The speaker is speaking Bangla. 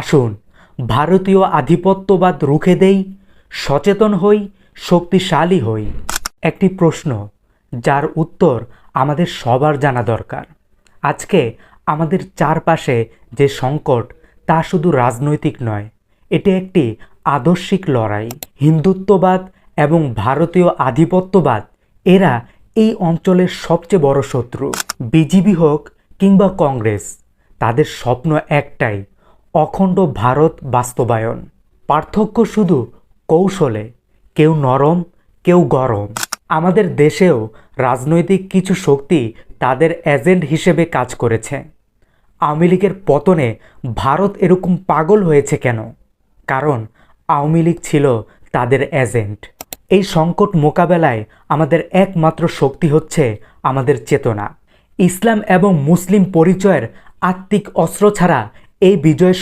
আসুন, ভারতীয় আধিপত্যবাদ রুখে দেই, সচেতন হই, শক্তিশালী হই। একটি প্রশ্ন, যার উত্তর আমাদের সবার জানা দরকার। আজকে আমাদের চারপাশে যে সংকট, তা শুধু রাজনৈতিক নয়, এটি একটি আদর্শিক লড়াই। হিন্দুত্ববাদ এবং ভারতীয় আধিপত্যবাদ, এরা এই অঞ্চলের সবচেয়ে বড় শত্রু। বিজেপি হোক কিংবা কংগ্রেস, তাদের স্বপ্ন একটাই অখণ্ড ভারত বাস্তবায়ন। পার্থক্য শুধু কৌশলে, কেউ নরম, কেউ গরম। আমাদের দেশেও রাজনৈতিক কিছু শক্তি তাদের এজেন্ট হিসেবে কাজ করেছে। আওয়ামী লীগের পতনে ভারত এরকম পাগল হয়েছে কেন? কারণ আওয়ামী লীগ ছিল তাদের এজেন্ট। এই সংকট মোকাবেলায় আমাদের একমাত্র শক্তি হচ্ছে আমাদের চেতনা। ইসলাম এবং মুসলিম পরিচয়ের আত্মিক অস্ত্র ছাড়া এই বিজয়